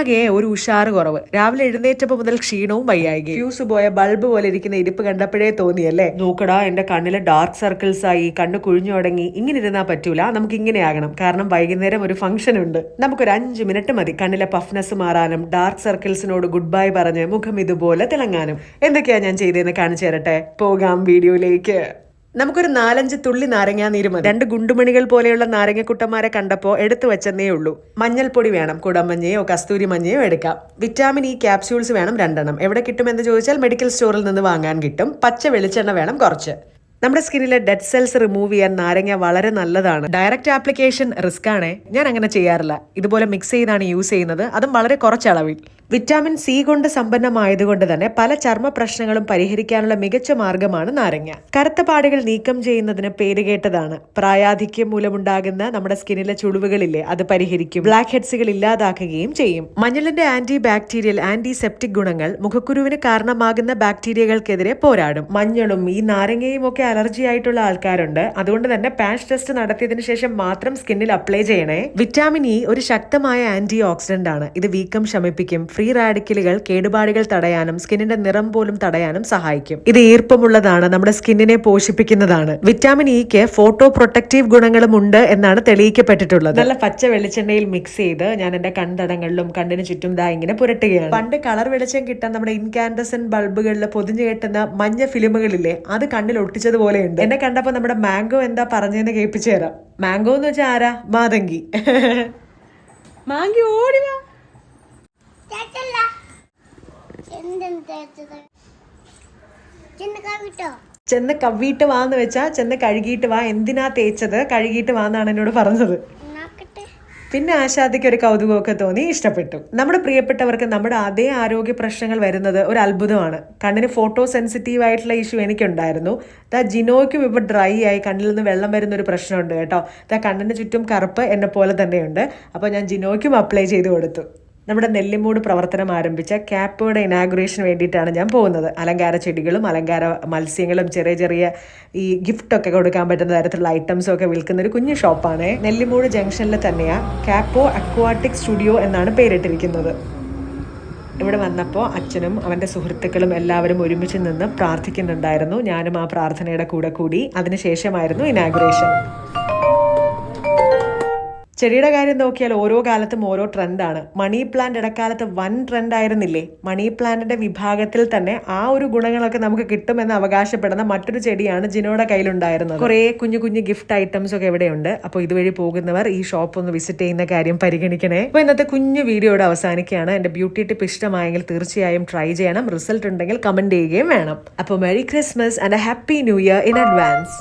ആകെ ഒരു ഉഷാറ് കുറവ്. രാവിലെ എഴുന്നേറ്റപ്പോ മുതൽ ക്ഷീണവും വയ്യായി ഫ്യൂസ് പോയ ബൾബ് പോലെ ഇരിക്കുന്ന ഇരിപ്പ് കണ്ടപ്പോഴേ തോന്നിയല്ലേ? നോക്കടാ എന്റെ കണ്ണിലെ ഡാർക്ക് സർക്കിൾസ് ആയി കണ്ണ് കുഴിഞ്ഞു തുടങ്ങി. ഇങ്ങനെ ഇരുന്നാ പറ്റൂല. നമുക്ക് ഇങ്ങനെ ആകണം. കാരണം വൈകുന്നേരം ഒരു ഫംഗ്ഷൻ ഉണ്ട്. നമുക്കൊരു അഞ്ച് മിനിറ്റ് മതി. കണ്ണിലെ പഫ്നസ് മാറാനും ഡാർക്ക് സർക്കിൾസിനോട് ഗുഡ് ബൈ പറഞ്ഞ് മുഖം ഇതുപോലെ തിളങ്ങാനും. എന്തൊക്കെയാ ഞാൻ ചെയ്തതെന്ന് കാണിച്ചു തരട്ടെ? പോകാം വീഡിയോയിലേക്ക്. നമുക്കൊരു നാലഞ്ച് തുള്ളി നാരങ്ങാ നീര് മതി. രണ്ട് ഗുണ്ടുമണികൾ പോലെയുള്ള നാരങ്ങക്കുട്ടന്മാരെ കണ്ടപ്പോൾ എടുത്തു വെച്ചെന്നേ ഉള്ളൂ. മഞ്ഞൾപ്പൊടി വേണം കുടമഞ്ഞയോ കസ്തൂരി മഞ്ഞയോ എടുക്കാം. വിറ്റാമിൻ ഇ ക്യാപ്സ്യൂൾസ് വേണം രണ്ടെണ്ണം. എവിടെ കിട്ടുമെന്ന് ചോദിച്ചാൽ മെഡിക്കൽ സ്റ്റോറിൽ നിന്ന് വാങ്ങാൻ കിട്ടും. പച്ച വെളിച്ചെണ്ണ വേണം കുറച്ച്. നമ്മുടെ സ്കിന്നിലെ ഡെഡ് സെൽസ് റിമൂവ് ചെയ്യാൻ നാരങ്ങ വളരെ നല്ലതാണ്. ഡയറക്റ്റ് ആപ്ലിക്കേഷൻ റിസ്ക് ആണ്. ഞാൻ അങ്ങനെ ചെയ്യാറില്ല. ഇതുപോലെ മിക്സ് ചെയ്താണ് യൂസ് ചെയ്യുന്നത്. അതും വളരെ കുറച്ച് അളവിൽ വിറ്റാമിൻ സി കൊണ്ട് സമ്പന്നമായതുകൊണ്ട് തന്നെ പല ചർമ്മ പ്രശ്നങ്ങളും പരിഹരിക്കാനുള്ള മികച്ച മാർഗമാണ് നാരങ്ങ. കറുത്ത പാടുകൾ നീക്കം ചെയ്യുന്നതിന് പേരുകേട്ടതാണ് പ്രായാധിക്യം മൂലമുണ്ടാകുന്ന നമ്മുടെ സ്കിന്നിലെ ചുളിവുകളില്ലേ അത് പരിഹരിക്കും. ബ്ലാക്ക് ഹെഡ്സുകൾ ഇല്ലാതാക്കുകയും ചെയ്യും. മഞ്ഞളിന്റെ ആന്റി ബാക്ടീരിയൽ ആന്റി സെപ്റ്റിക് ഗുണങ്ങൾ മുഖക്കുരുവിന് കാരണമാകുന്ന ബാക്ടീരിയകൾക്കെതിരെ പോരാടും. മഞ്ഞളും ഈ നാരങ്ങയും ഒക്കെ അലർജി ആയിട്ടുള്ള ആൾക്കാരുണ്ട്. അതുകൊണ്ട് തന്നെ പാഷ് ടെസ്റ്റ് നടത്തിയതിനു ശേഷം മാത്രം സ്കിന്നിൽ അപ്ലൈ ചെയ്യണേ. വിറ്റാമിൻ ഇ ഒരു ശക്തമായ ആന്റി ഓക്സിഡന്റ് ആണ് ഇത് വീക്കം ശമിപ്പിക്കും. ഫ്രീ റാഡിക്കലുകൾ കേടുപാടുകൾ തടയാനും സ്കിന്നിന്റെ നിറം പോലും തടയാനും സഹായിക്കും. ഇത് ഈർപ്പമുള്ളതാണ് നമ്മുടെ സ്കിന്നിനെ പോഷിപ്പിക്കുന്നതാണ്. വിറ്റാമിൻ ഇക്ക് ഫോട്ടോ പ്രൊട്ടക്റ്റീവ് ഗുണങ്ങളും ഉണ്ട് എന്നാണ് തെളിയിക്കപ്പെട്ടിട്ടുള്ളത്. നല്ല പച്ച വെളിച്ചെണ്ണയിൽ മിക്സ് ചെയ്ത് ഞാൻ എന്റെ കൺതടങ്ങളിലും കണ്ണിന് ചുറ്റും ദാ ഇങ്ങനെ പുരട്ടുകയാണ്. പണ്ട് കളർ വെളിച്ചം കിട്ടാൻ നമ്മുടെ ഇൻകാൻഡസൻ ബൾബുകളിൽ പൊതിഞ്ഞു കെട്ടുന്ന മഞ്ഞ ഫിലിമുകളില്ലേ അത് കണ്ണിൽ ഒട്ടിച്ചതുപോലെയുണ്ട്. എന്നെ കണ്ടപ്പോ നമ്മുടെ മാംഗോ എന്താ പറഞ്ഞതെന്ന് കേൾപ്പിച്ചു തരാം. മാംഗോ എന്ന് വെച്ചാൽ ആരാ? മാതങ്കി. മാങ്കി ഓടി വാ തേച്ചല്ല എന്തെന്ന് തേച്ചത് ചെന്ന് കവിട്ടോ? വാ എന്ന് വാന്ന് വെച്ചാ ചെന്ന് കഴുകിയിട്ട് വാ. എന്തിനാ തേച്ചത്? കഴുകിയിട്ട് വാന്നാണ് എന്നോട് പറഞ്ഞത്. പിന്നെ ആശാദിക്ക് ഒരു കൗതുകമൊക്കെ തോന്നി. ഇഷ്ടപ്പെട്ടു. നമ്മുടെ പ്രിയപ്പെട്ടവർക്ക് നമ്മുടെ അതേ ആരോഗ്യ പ്രശ്നങ്ങൾ വരുന്നത് ഒരു അത്ഭുതമാണ്. കണ്ണിന് ഫോട്ടോ സെൻസിറ്റീവ് ആയിട്ടുള്ള ഇഷ്യൂ എനിക്കുണ്ടായിരുന്നു. ദാ ജിനോയ്ക്കും ഇപ്പോൾ ഡ്രൈ ആയി. കണ്ണിൽ നിന്ന് വെള്ളം വരുന്ന ഒരു പ്രശ്നമുണ്ട് കേട്ടോ. ദാ കണ്ണിന് ചുറ്റും കറുപ്പ് എന്നെ പോലെ തന്നെയുണ്ട്. അപ്പോൾ ഞാൻ ജിനോയ്ക്കും അപ്ലൈ ചെയ്ത് കൊടുത്തു. നമ്മുടെ നെല്ലിമൂട് പ്രവർത്തനം ആരംഭിച്ച ക്യാപ്പോയുടെ ഇനാഗുറേഷന് വേണ്ടിയിട്ടാണ് ഞാൻ പോകുന്നത്. അലങ്കാര ചെടികളും അലങ്കാര മത്സ്യങ്ങളും ചെറിയ ചെറിയ ഈ ഗിഫ്റ്റൊക്കെ കൊടുക്കാൻ പറ്റുന്ന തരത്തിലുള്ള ഐറ്റംസും ഒക്കെ വിൽക്കുന്ന ഒരു കുഞ്ഞു ഷോപ്പാണ്. നെല്ലിമൂട് ജംഗ്ഷനിൽ തന്നെയാണ് ക്യാപ്പോ അക്വാട്ടിക് സ്റ്റുഡിയോ എന്നാണ് പേരിട്ടിരിക്കുന്നത്. ഇവിടെ വന്നപ്പോൾ അച്ഛനും അവന്റെ സുഹൃത്തുക്കളും എല്ലാവരും ഒരുമിച്ച് നിന്ന് പ്രാർത്ഥിക്കുന്നുണ്ടായിരുന്നു. ഞാനും ആ പ്രാർത്ഥനയുടെ കൂടെ കൂടി അതിനുശേഷമായിരുന്നു ഇനാഗുറേഷൻ. ചെടിയുടെ കാര്യം നോക്കിയാൽ ഓരോ കാലത്തും ഓരോ ട്രെൻഡാണ്. മണി പ്ലാന്റ് ഇടക്കാലത്ത് വൻ ട്രെൻഡ് ആയിരുന്നില്ലേ മണി പ്ലാന്റിന്റെ വിഭാഗത്തിൽ തന്നെ ആ ഒരു ഗുണങ്ങളൊക്കെ നമുക്ക് കിട്ടുമെന്ന് അവകാശപ്പെടുന്ന മറ്റൊരു ചെടിയാണ് ജിനോയുടെ കയ്യിലുണ്ടായിരുന്നത്. കുറേ കുഞ്ഞു കുഞ്ഞു ഗിഫ്റ്റ് ഐറ്റംസ് ഒക്കെ ഇവിടെയുണ്ട്. അപ്പോൾ ഇതുവഴി പോകുന്നവർ ഈ ഷോപ്പ് ഒന്ന് വിസിറ്റ് ചെയ്യുന്ന കാര്യം പരിഗണിക്കണേ. അപ്പോൾ ഇന്നത്തെ കുഞ്ഞു വീഡിയോയുടെ അവസാനിക്കുകയാണ്. എന്റെ ബ്യൂട്ടി ടിപ്പ് ഇഷ്ടമായെങ്കിൽ തീർച്ചയായും ട്രൈ ചെയ്യണം. റിസൾട്ട് ഉണ്ടെങ്കിൽ കമന്റ് ചെയ്യുകയും വേണം. അപ്പോൾ merry Christmas and a happy new year in advance.